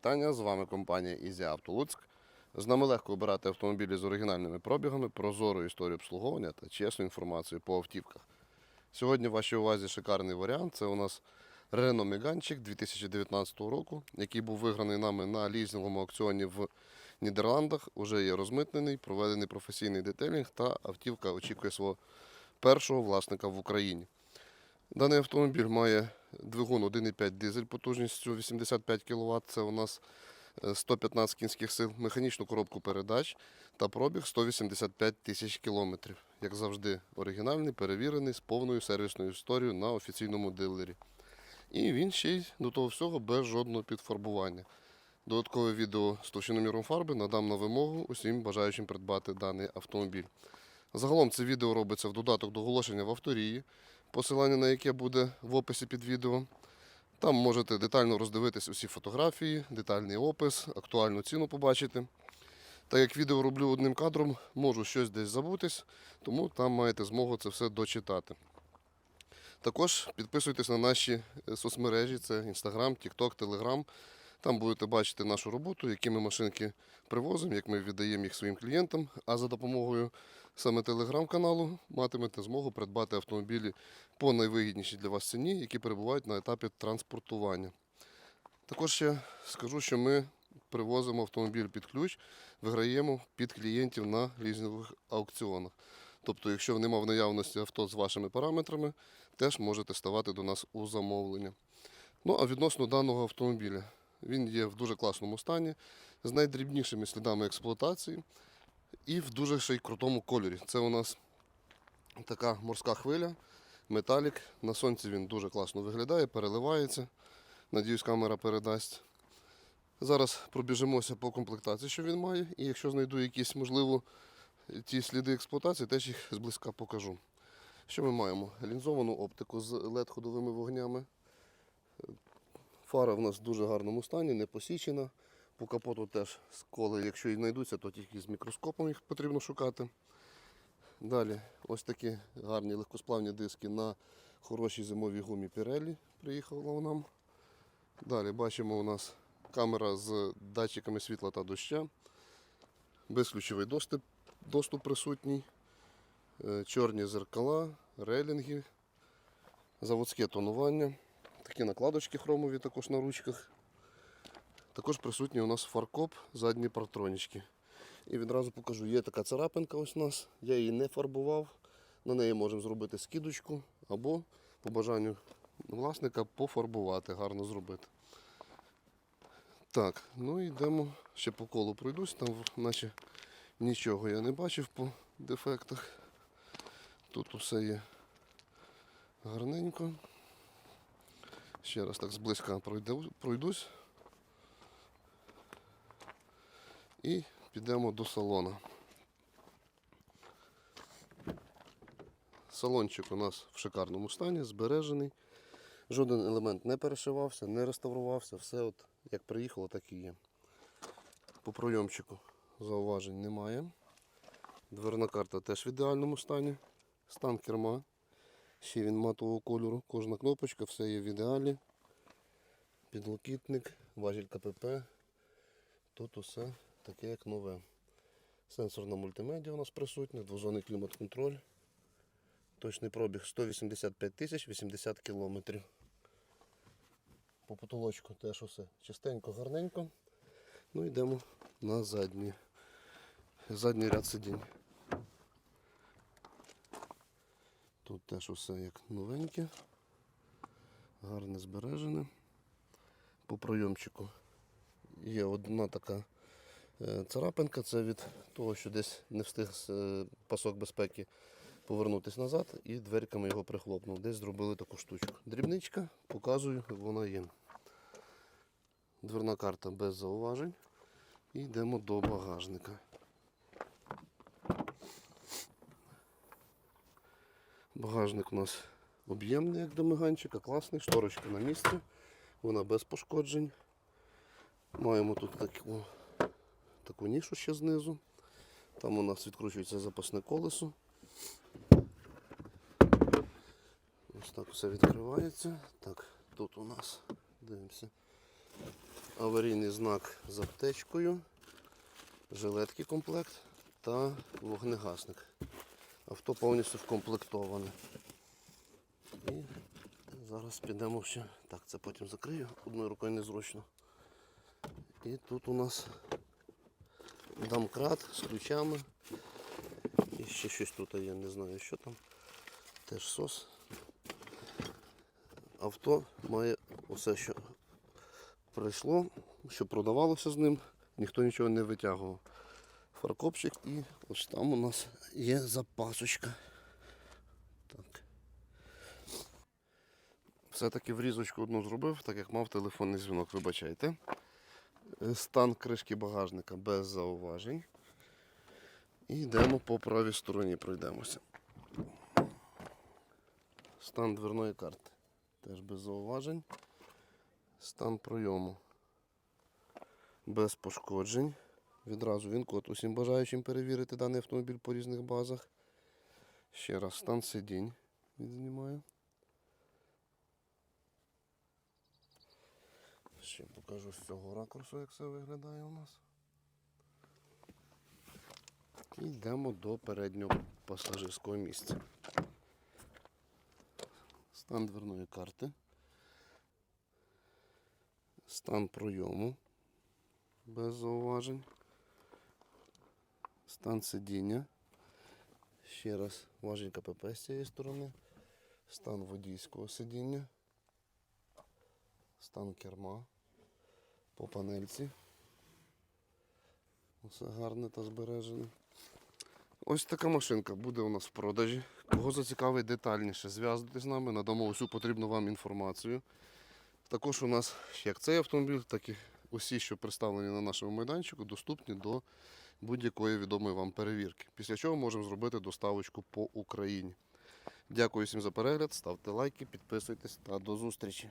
вітання! З вами компанія Auto Луцьк. З нами легко обирати автомобілі з оригінальними пробігами, прозору історію обслуговування та чесну інформацію по автівках. Сьогодні в вашій увазі шикарний варіант. Це у нас Renault Megane 2019 року, який був виграний нами на лізинговому аукціоні в Нідерландах. Уже є розмитнений, проведений професійний детейлінг та автівка очікує свого першого власника в Україні. Даний автомобіль має двигун 1,5 дизель потужністю 85 кВт. Це у нас е, 115 кінських сил, механічну коробку передач та пробіг 185 тисяч кілометрів. Як завжди, оригінальний, перевірений з повною сервісною історією на офіційному дилері. І він ще й до того всього без жодного підфарбування. Додаткове відео з товщиноміром фарби надам на вимогу усім бажаючим придбати даний автомобіль. Загалом це відео робиться в додаток до оголошення в авторії, посилання на яке буде в описі під відео. Там можете детально роздивитись усі фотографії, детальний опис, актуальну ціну побачити. Так як відео роблю одним кадром, можу щось десь забутись, тому там маєте змогу це все дочитати. Також підписуйтесь на наші е, соцмережі: це Instagram, TikTok, Telegram. Там будете бачити нашу роботу, які ми машинки привозимо, як ми віддаємо їх своїм клієнтам. А за допомогою саме телеграм-каналу матимете змогу придбати автомобілі по найвигіднішій для вас ціні, які перебувають на етапі транспортування. Також ще скажу, що ми привозимо автомобіль під ключ, виграємо під клієнтів на лізингових аукціонах. Тобто, якщо нема в наявності авто з вашими параметрами, теж можете ставати до нас у замовлення. Ну а відносно даного автомобіля, він є в дуже класному стані, з найдрібнішими слідами експлуатації і в дуже ще й крутому кольорі. Це у нас така морська хвиля, металік. На сонці він дуже класно виглядає, переливається. Надіюсь, камера передасть. Зараз пробіжимося по комплектації, що він має, і якщо знайду якісь, можливо, ті сліди експлуатації, теж їх зблизька покажу. Що ми маємо? Лінзовану оптику з LED-ходовими вогнями. Фара в нас в дуже гарному стані, не посічена. По капоту теж сколи, якщо і знайдуться, то тільки з мікроскопом їх потрібно шукати. Далі ось такі гарні легкосплавні диски на хорошій зимовій гумі Pirelli приїхала нам. Далі бачимо у нас камера з датчиками світла та доща. Безключовий доступ, доступ присутній. Е, Чорні зеркала, рейлінги, заводське тонування. Такі накладочки хромові також на ручках. Також присутній у нас фаркоп, задні партронічки. І відразу покажу, є така царапинка ось у нас. Я її не фарбував. На неї можемо зробити скидочку або по бажанню власника пофарбувати, гарно зробити. Так, ну і йдемо ще по колу пройдусь, там наче нічого я не бачив по дефектах. Тут усе є гарненько. Ще раз так зблизька пройдусь. І підемо до салона. Салончик у нас в шикарному стані, збережений. Жоден елемент не перешивався, не реставрувався, все от як приїхало, так і є. По пройомчику зауважень немає. Дверна карта теж в ідеальному стані. Стан керма. Ще він матового кольору. Кожна кнопочка, все є в ідеалі. Підлокітник, важіль КПП. Тут усе таке, як нове. Сенсорна мультимедіа у нас присутня, двозонний клімат-контроль. Точний пробіг 185 тисяч 80 кілометрів. По потолочку теж усе чистенько, гарненько. Ну йдемо на задній, задній ряд сидінь. Тут теж усе як новеньке, гарне збережене. По пройомчику є одна така царапинка, це від того, що десь не встиг е, пасок безпеки повернутися назад і дверками його прихлопнув. Десь зробили таку штучку. Дрібничка, показую, вона є. Дверна карта без зауважень. І йдемо до багажника. Багажник у нас об'ємний, як до меганчика, класний, шторочка на місці, вона без пошкоджень. Маємо тут таку, таку нішу ще знизу. Там у нас відкручується запасне колесо. Ось так все відкривається. Так, тут у нас дивимося. аварійний знак з аптечкою, жилетки комплект та вогнегасник. Авто повністю вкомплектоване. І зараз підемо ще. Так, це потім закрию, одною рукою незручно. І тут у нас домкрат з ключами. І ще щось тут є, не знаю що там. Теж сос. Авто має усе, що прийшло, що продавалося з ним, ніхто нічого не витягував. Фаркопчик і ось там у нас є запасочка. Так. Все-таки врізочку одну зробив, так як мав телефонний дзвінок, вибачайте. Стан кришки багажника без зауважень. І йдемо по правій стороні, пройдемося. Стан дверної карти. Теж без зауважень. Стан пройому. Без пошкоджень. Відразу він код усім бажаючим перевірити даний автомобіль по різних базах. Ще раз стан сидінь відзнімаю. Ще покажу з цього ракурсу, як це виглядає у нас. І йдемо до переднього пасажирського місця. Стан дверної карти. Стан пройому без зауважень. Стан сидіння. Ще раз важіль КПП з цієї сторони. Стан водійського сидіння. Стан керма по панельці. Усе гарне та збережене. Ось така машинка буде у нас в продажі. Кого зацікавить детальніше, зв'язуйтесь з нами, надамо усю потрібну вам інформацію. Також у нас як цей автомобіль, так і усі, що представлені на нашому майданчику, доступні до будь-якої відомої вам перевірки. Після чого можемо зробити доставочку по Україні. Дякую всім за перегляд, ставте лайки, підписуйтесь та до зустрічі.